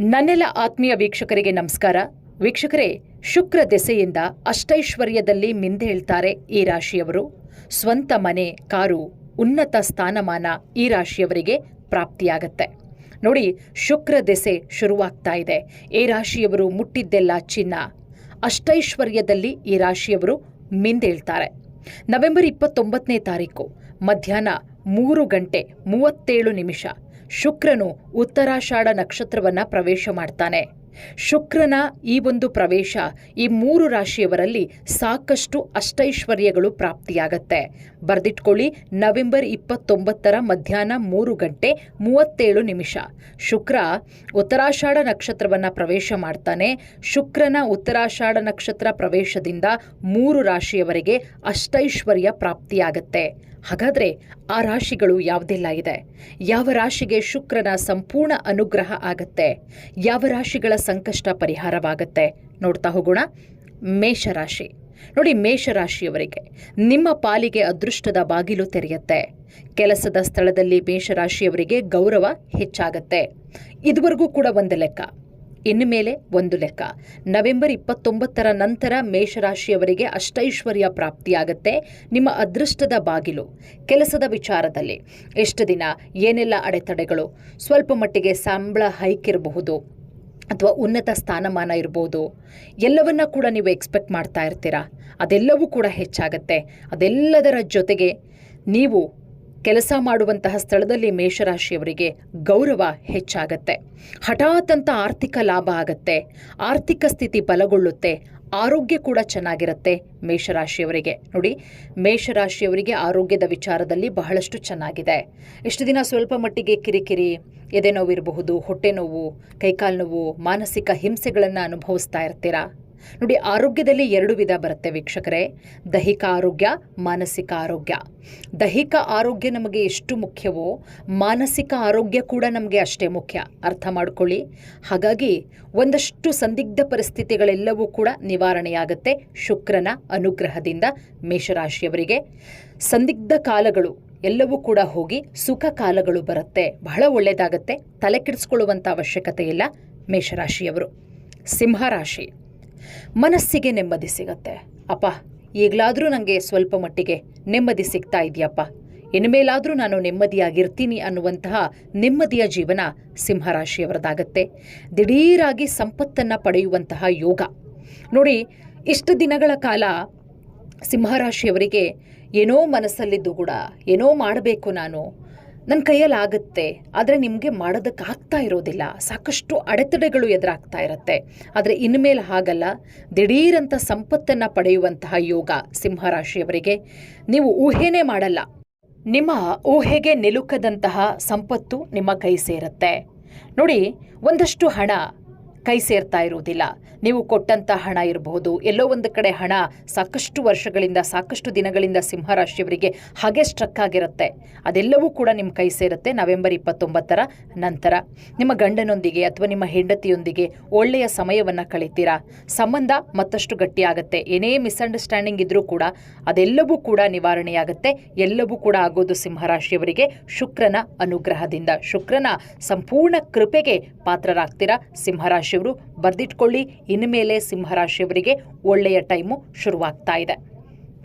ನನ್ನೆಲ್ಲ ಆತ್ಮೀಯ ವೀಕ್ಷಕರಿಗೆ ನಮಸ್ಕಾರ. ವೀಕ್ಷಕರೇ, ಶುಕ್ರ ದೆಸೆಯಿಂದ ಅಷ್ಟೈಶ್ವರ್ಯದಲ್ಲಿ ಮಿಂದೇಳ್ತಾರೆ ಈ ರಾಶಿಯವರು. ಸ್ವಂತ ಮನೆ, ಕಾರು, ಉನ್ನತ ಸ್ಥಾನಮಾನ ಈ ರಾಶಿಯವರಿಗೆ ಪ್ರಾಪ್ತಿಯಾಗತ್ತೆ. ನೋಡಿ, ಶುಕ್ರ ದೆಸೆ ಶುರುವಾಗ್ತಾ ಇದೆ. ಈ ರಾಶಿಯವರು ಮುಟ್ಟಿದ್ದೆಲ್ಲ ಚಿನ್ನ. ಅಷ್ಟೈಶ್ವರ್ಯದಲ್ಲಿ ಈ ರಾಶಿಯವರು ಮಿಂದೇಳ್ತಾರೆ ನವೆಂಬರ್ ಇಪ್ಪತ್ತೊಂಬತ್ತನೇ ತಾರೀಕು, ಮಧ್ಯಾಹ್ನ ಮೂರು ಗಂಟೆ ಮೂವತ್ತೇಳು ನಿಮಿಷ. ಶುಕ್ರನು ಉತ್ತರಾಷಾಢ ನಕ್ಷತ್ರವನ್ನು ಪ್ರವೇಶ ಮಾಡ್ತಾನೆ. ಶುಕ್ರನ ಈ ಒಂದು ಪ್ರವೇಶ ಈ ಮೂರು ರಾಶಿಯವರಲ್ಲಿ ಸಾಕಷ್ಟು ಅಷ್ಟೈಶ್ವರ್ಯಗಳು ಪ್ರಾಪ್ತಿಯಾಗತ್ತೆ. ಬರೆದಿಟ್ಕೊಳ್ಳಿ, ನವೆಂಬರ್ ಇಪ್ಪತ್ತೊಂಬತ್ತರ ಮಧ್ಯಾಹ್ನ ಮೂರು ಗಂಟೆ ಮೂವತ್ತೇಳು ನಿಮಿಷ. ಶುಕ್ರ ಉತ್ತರಾಷಾಢ ನಕ್ಷತ್ರವನ್ನು ಪ್ರವೇಶ ಮಾಡ್ತಾನೆ. ಶುಕ್ರನ ಉತ್ತರಾಷಾಢ ನಕ್ಷತ್ರ ಪ್ರವೇಶದಿಂದ ಮೂರು ರಾಶಿಯವರೆಗೆ ಅಷ್ಟೈಶ್ವರ್ಯ ಪ್ರಾಪ್ತಿಯಾಗತ್ತೆ. ಹಾಗಾದರೆ ಆ ರಾಶಿಗಳು ಯಾವುದೆಲ್ಲ ಇದೆ? ಯಾವ ರಾಶಿಗೆ ಶುಕ್ರನ ಸಂಪೂರ್ಣ ಅನುಗ್ರಹ ಆಗತ್ತೆ? ಯಾವ ರಾಶಿಗಳ ಸಂಕಷ್ಟ ಪರಿಹಾರವಾಗತ್ತೆ? ನೋಡ್ತಾ ಹೋಗೋಣ. ಮೇಷರಾಶಿ. ನೋಡಿ, ಮೇಷರಾಶಿಯವರಿಗೆ ನಿಮ್ಮ ಪಾಲಿಗೆ ಅದೃಷ್ಟದ ಬಾಗಿಲು ತೆರೆಯುತ್ತೆ. ಕೆಲಸದ ಸ್ಥಳದಲ್ಲಿ ಮೇಷರಾಶಿಯವರಿಗೆ ಗೌರವ ಹೆಚ್ಚಾಗತ್ತೆ. ಇದುವರೆಗೂ ಕೂಡ ಒಂದು ಲೆಕ್ಕ. ಇನ್ನು ಮೇಲೆ ಒಂದು ಲೆಕ್ಕ. ನವೆಂಬರ್ ಇಪ್ಪತ್ತೊಂಬತ್ತರ ನಂತರ ಮೇಷರಾಶಿಯವರಿಗೆ ಅಷ್ಟೈಶ್ವರ್ಯ ಪ್ರಾಪ್ತಿಯಾಗತ್ತೆ. ನಿಮ್ಮ ಅದೃಷ್ಟದ ಬಾಗಿಲು. ಕೆಲಸದ ವಿಚಾರದಲ್ಲಿ. ಎಷ್ಟು ದಿನ? ಏನೆಲ್ಲ ಅಡೆತಡೆಗಳು? ಸ್ವಲ್ಪ ಮಟ್ಟಿಗೆ ಸಂಬಳ ಹೈಕ್ ಇರಬಹುದು ಅಥವಾ ಉನ್ನತ ಸ್ಥಾನಮಾನ ಇರ್ಬೋದು. ಎಲ್ಲವನ್ನ ಕೂಡ ನೀವು ಎಕ್ಸ್ಪೆಕ್ಟ್ ಮಾಡ್ತಾ ಇರ್ತೀರಾ? ಅದೆಲ್ಲವೂ ಕೂಡ ಹೆಚ್ಚಾಗತ್ತೆ. ಅದೆಲ್ಲದರ ಜೊತೆಗೆ ನೀವು ಕೆಲಸ ಮಾಡುವಂತಹ ಸ್ಥಳದಲ್ಲಿ ಮೇಷರಾಶಿಯವರಿಗೆ ಗೌರವ ಹೆಚ್ಚಾಗತ್ತೆ. ಹಠಾತ್ ಅಂತ ಆರ್ಥಿಕ ಲಾಭ ಆಗತ್ತೆ. ಆರ್ಥಿಕ ಸ್ಥಿತಿ ಬಲಗೊಳ್ಳುತ್ತೆ. ಆರೋಗ್ಯ ಕೂಡ ಚೆನ್ನಾಗಿರುತ್ತೆ ಮೇಷರಾಶಿಯವರಿಗೆ. ನೋಡಿ, ಮೇಷರಾಶಿಯವರಿಗೆ ಆರೋಗ್ಯದ ವಿಚಾರದಲ್ಲಿ ಬಹಳಷ್ಟು ಚೆನ್ನಾಗಿದೆ. ಇಷ್ಟು ದಿನ ಸ್ವಲ್ಪ ಮಟ್ಟಿಗೆ ಕಿರಿಕಿರಿ, ಎದೆ ನೋವಿರಬಹುದು, ಹೊಟ್ಟೆ ನೋವು, ಕೈಕಾಲು ನೋವು, ಮಾನಸಿಕ ಹಿಂಸೆಗಳನ್ನು ಅನುಭವಿಸ್ತಾ ಇರ್ತೀರಾ? ನೋಡಿ, ಆರೋಗ್ಯದಲ್ಲಿ ಎರಡು ವಿಧ ಬರುತ್ತೆ ವೀಕ್ಷಕರೇ. ದೈಹಿಕ ಆರೋಗ್ಯ, ಮಾನಸಿಕ ಆರೋಗ್ಯ. ದೈಹಿಕ ಆರೋಗ್ಯ ನಮಗೆ ಎಷ್ಟು ಮುಖ್ಯವೋ, ಮಾನಸಿಕ ಆರೋಗ್ಯ ಕೂಡ ನಮಗೆ ಅಷ್ಟೇ ಮುಖ್ಯ. ಅರ್ಥ ಮಾಡ್ಕೊಳ್ಳಿ. ಹಾಗಾಗಿ ಒಂದಷ್ಟು ಸಂದಿಗ್ಧ ಪರಿಸ್ಥಿತಿಗಳೆಲ್ಲವೂ ಕೂಡ ನಿವಾರಣೆಯಾಗುತ್ತೆ ಶುಕ್ರನ ಅನುಗ್ರಹದಿಂದ ಮೇಷರಾಶಿಯವರಿಗೆ. ಸಂದಿಗ್ಧ ಕಾಲಗಳು, ಎಲ್ಲವೂ ಕೂಡ ಹೋಗಿ ಸುಖ ಕಾಲಗಳು ಬರುತ್ತೆ. ಬಹಳ ಒಳ್ಳೆಯದಾಗತ್ತೆ ತಲೆ ಕೆಡಿಸ್ಕೊಳ್ಳುವಂಥ ಅವಶ್ಯಕತೆ ಇಲ್ಲ ಮೇಷರಾಶಿಯವರು. ಸಿಂಹರಾಶಿ. ಮನಸ್ಸಿಗೆ ನೆಮ್ಮದಿ ಸಿಗತ್ತೆ. ಅಪ್ಪ, ಈಗಲಾದರೂ ನನಗೆ ಸ್ವಲ್ಪ ಮಟ್ಟಿಗೆ ನೆಮ್ಮದಿ ಸಿಗ್ತಾ ಇದೆಯಪ್ಪ. ಇನ್ಮೇಲಾದರೂ ನಾನು ನೆಮ್ಮದಿಯಾಗಿರ್ತೀನಿ ಅನ್ನುವಂತಹ ನೆಮ್ಮದಿಯ ಜೀವನ ಸಿಂಹರಾಶಿಯವರದಾಗತ್ತೆ. ದಿಢೀರಾಗಿ ಸಂಪತ್ತನ್ನು ಪಡೆಯುವಂತಹ ಯೋಗ. ನೋಡಿ, ಇಷ್ಟು ದಿನಗಳ ಕಾಲ ಸಿಂಹರಾಶಿಯವರಿಗೆ ಏನೋ ಮನಸ್ಸಲ್ಲಿದ್ದು ಕೂಡ ಏನೋ ಮಾಡಬೇಕು ನಾನು. ನನ್ನ ಕೈಯಲ್ಲಿ ಆಗುತ್ತೆ, ಆದರೆ ನಿಮಗೆ ಮಾಡೋದಕ್ಕಾಗ್ತಾ ಇರೋದಿಲ್ಲ. ಸಾಕಷ್ಟು ಅಡೆತಡೆಗಳು ಎದುರಾಗ್ತಾ ಇರುತ್ತೆ. ಆದರೆ ಇನ್ಮೇಲೆ ಹಾಗಲ್ಲ. ದಿಢೀರಂಥ ಸಂಪತ್ತನ್ನು ಪಡೆಯುವಂತಹ ಯೋಗ ಸಿಂಹರಾಶಿಯವರಿಗೆ ನೀವು ಊಹೆನೇ ಮಾಡಲ್ಲ. ನಿಮ್ಮ ಊಹೆಗೆ ನಿಲುಕದಂತಹ ಸಂಪತ್ತು ನಿಮ್ಮ ಕೈ ಸೇರುತ್ತೆ. ನೋಡಿ, ಒಂದಷ್ಟು ಹಣ ಕೈ ಸೇರ್ತಾ ಇರುವುದಿಲ್ಲ. ನೀವು ಕೊಟ್ಟಂತ ಹಣ ಇರಬಹುದು. ಎಲ್ಲೋ ಒಂದು ಕಡೆ ಹಣ ಸಾಕಷ್ಟು ವರ್ಷಗಳಿಂದ, ಸಾಕಷ್ಟು ದಿನಗಳಿಂದ ಸಿಂಹರಾಶಿಯವರಿಗೆ ಹಾಗೆ ಸ್ಟ್ರಕ್ ಆಗಿರುತ್ತೆ. ಅದೆಲ್ಲವೂ ಕೂಡ ನಿಮ್ಮ ಕೈ ಸೇರುತ್ತೆ ನವೆಂಬರ್ ಇಪ್ಪತ್ತೊಂಬತ್ತರ ನಂತರ. ನಿಮ್ಮ ಗಂಡನೊಂದಿಗೆ ಅಥವಾ ನಿಮ್ಮ ಹೆಂಡತಿಯೊಂದಿಗೆ ಒಳ್ಳೆಯ ಸಮಯವನ್ನು ಕಳೀತೀರಾ? ಸಂಬಂಧ ಮತ್ತಷ್ಟು ಗಟ್ಟಿಯಾಗುತ್ತೆ. ಏನೇ ಮಿಸ್ಅಂಡರ್ಸ್ಟ್ಯಾಂಡಿಂಗ್ ಇದ್ರೂ ಕೂಡ ಅದೆಲ್ಲವೂ ಕೂಡ ನಿವಾರಣೆಯಾಗುತ್ತೆ. ಎಲ್ಲವೂ ಕೂಡ ಆಗೋದು ಸಿಂಹರಾಶಿಯವರಿಗೆ ಶುಕ್ರನ ಅನುಗ್ರಹದಿಂದ. ಶುಕ್ರನ ಸಂಪೂರ್ಣ ಕೃಪೆಗೆ ಪಾತ್ರರಾಗ್ತೀರಾ? ಸಿಂಹರಾಶಿಯವರು ಬರೆದಿಟ್ಕೊಳ್ಳಿ. ಇನ್ಮೇಲೆ ಸಿಂಹರಾಶಿಯವರಿಗೆ ಒಳ್ಳೆಯ ಟೈಮು ಶುರುವಾಗ್ತಾ ಇದೆ.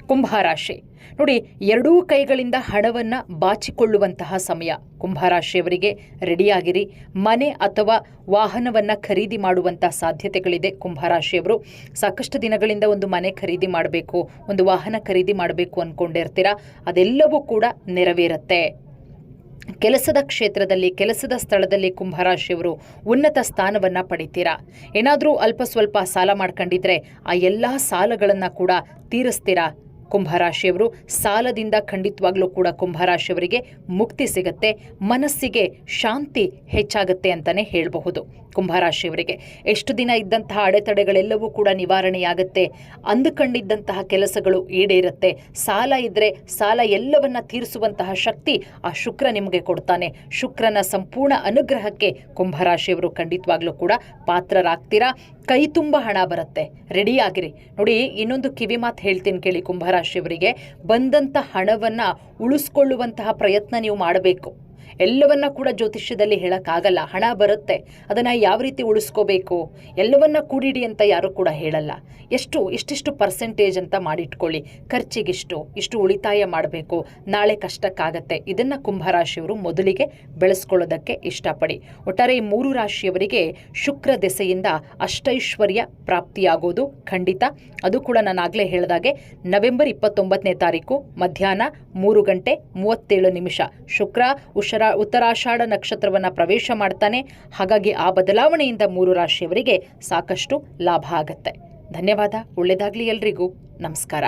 ಕುಂಭರಾಶಿ ನೋಡಿ, ಎರಡೂ ಕೈಗಳಿಂದ ಹಣವನ್ನು ಬಾಚಿಕೊಳ್ಳುವಂತಹ ಸಮಯ. ಕುಂಭರಾಶಿಯವರಿಗೆ ರೆಡಿಯಾಗಿರಿ ಮನೆ ಅಥವಾ ವಾಹನವನ್ನು ಖರೀದಿ ಮಾಡುವಂತಹ ಸಾಧ್ಯತೆಗಳಿದೆ. ಕುಂಭರಾಶಿಯವರು ಸಾಕಷ್ಟು ದಿನಗಳಿಂದ ಒಂದು ಮನೆ ಖರೀದಿ ಮಾಡಬೇಕು, ಒಂದು ವಾಹನ ಖರೀದಿ ಮಾಡಬೇಕು ಅಂದ್ಕೊಂಡಿರ್ತೀರಾ ಅದೆಲ್ಲವೂ ಕೂಡ ನೆರವೇರುತ್ತೆ. ಕೆಲಸದ ಕ್ಷೇತ್ರದಲ್ಲಿ, ಕೆಲಸದ ಸ್ಥಳದಲ್ಲಿ ಕುಂಭರಾಶಿಯವರು ಉನ್ನತ ಸ್ಥಾನವನ್ನು ಪಡಿತೀರಾ? ಏನಾದರೂ ಅಲ್ಪ ಸ್ವಲ್ಪ ಸಾಲ ಮಾಡ್ಕೊಂಡಿದ್ರೆ ಆ ಎಲ್ಲ ಸಾಲಗಳನ್ನು ಕೂಡ ತೀರಿಸ್ತೀರಾ? ಕುಂಭರಾಶಿಯವರು ಸಾಲದಿಂದ ಖಂಡಿತವಾಗ್ಲೂ ಕೂಡ ಕುಂಭರಾಶಿಯವರಿಗೆ ಮುಕ್ತಿ ಸಿಗತ್ತೆ, ಮನಸ್ಸಿಗೆ ಶಾಂತಿ ಹೆಚ್ಚಾಗತ್ತೆ ಅಂತಾನೆ ಹೇಳಬಹುದು. ಕುಂಭರಾಶಿಯವರಿಗೆ ಎಷ್ಟು ದಿನ ಇದ್ದಂತಹ ಅಡೆತಡೆಗಳೆಲ್ಲವೂ ಕೂಡ ನಿವಾರಣೆಯಾಗತ್ತೆ, ಅಂದುಕೊಂಡಿದ್ದಂತಹ ಕೆಲಸಗಳು ಈಡೇರುತ್ತೆ, ಸಾಲ ಇದ್ರೆ ಸಾಲ ಎಲ್ಲವನ್ನ ತೀರಿಸುವಂತಹ ಶಕ್ತಿ ಆ ಶುಕ್ರ ನಿಮಗೆ ಕೊಡ್ತಾನೆ. ಶುಕ್ರನ ಸಂಪೂರ್ಣ ಅನುಗ್ರಹಕ್ಕೆ ಕುಂಭರಾಶಿಯವರು ಖಂಡಿತವಾಗ್ಲೂ ಕೂಡ ಪಾತ್ರರಾಗ್ತೀರಾ? ಕೈ ತುಂಬ ಹಣ ಬರುತ್ತೆ. ರೆಡಿಯಾಗಿರಿ ನೋಡಿ, ಇನ್ನೊಂದು ಕಿವಿ ಮಾತು ಹೇಳ್ತೀನಿ ಕೇಳಿ ಕುಂಭರಾಶಿಯವರಿಗೆ ಬಂದಂಥ ಹಣವನ್ನು ಉಳಿಸ್ಕೊಳ್ಳುವಂತಹ ಪ್ರಯತ್ನ ನೀವು ಮಾಡಬೇಕು. ಎಲ್ಲವನ್ನ ಕೂಡ ಜ್ಯೋತಿಷ್ಯದಲ್ಲಿ ಹೇಳೋಕ್ಕಾಗಲ್ಲ. ಹಣ ಬರುತ್ತೆ. ಅದನ್ನು ಯಾವ ರೀತಿ ಉಳಿಸ್ಕೋಬೇಕು? ಎಲ್ಲವನ್ನ ಕೂಡಿಡಿ ಅಂತ ಯಾರು ಕೂಡ ಹೇಳಲ್ಲ. ಎಷ್ಟು, ಇಷ್ಟಿಷ್ಟು ಪರ್ಸೆಂಟೇಜ್ ಅಂತ ಮಾಡಿಟ್ಕೊಳ್ಳಿ. ಖರ್ಚಿಗಿಷ್ಟು, ಇಷ್ಟು ಉಳಿತಾಯ ಮಾಡಬೇಕು. ನಾಳೆ ಕಷ್ಟಕ್ಕಾಗತ್ತೆ. ಇದನ್ನು ಕುಂಭರಾಶಿಯವರು ಮೊದಲಿಗೆ ಬೆಳೆಸ್ಕೊಳ್ಳೋದಕ್ಕೆ ಇಷ್ಟಪಡಿ. ಒಟ್ಟಾರೆ ಈ ಮೂರು ರಾಶಿಯವರಿಗೆ ಶುಕ್ರ ದೆಸೆಯಿಂದ ಅಷ್ಟೈಶ್ವರ್ಯ ಪ್ರಾಪ್ತಿಯಾಗೋದು ಖಂಡಿತ. ಅದು ಕೂಡ ನಾನು ಆಗಲೇ ಹೇಳಿದಾಗೆ, ನವೆಂಬರ್ ಇಪ್ಪತ್ತೊಂಬತ್ತನೇ ತಾರೀಕು ಮಧ್ಯಾಹ್ನ ಮೂರು ಗಂಟೆ ಮೂವತ್ತೇಳು ನಿಮಿಷ. ಶುಕ್ರ ಉಷರ ಉತ್ತರಾಷಾಢ ನಕ್ಷತ್ರವನ್ನು ಪ್ರವೇಶ ಮಾಡ್ತಾನೆ. ಹಾಗಾಗಿ ಆ ಬದಲಾವಣೆಯಿಂದ ಮೂರು ರಾಶಿಯವರಿಗೆ ಸಾಕಷ್ಟು ಲಾಭ ಆಗತ್ತೆ. ಧನ್ಯವಾದ. ಒಳ್ಳೆಯದಾಗಲಿ ಎಲ್ರಿಗೂ. ನಮಸ್ಕಾರ.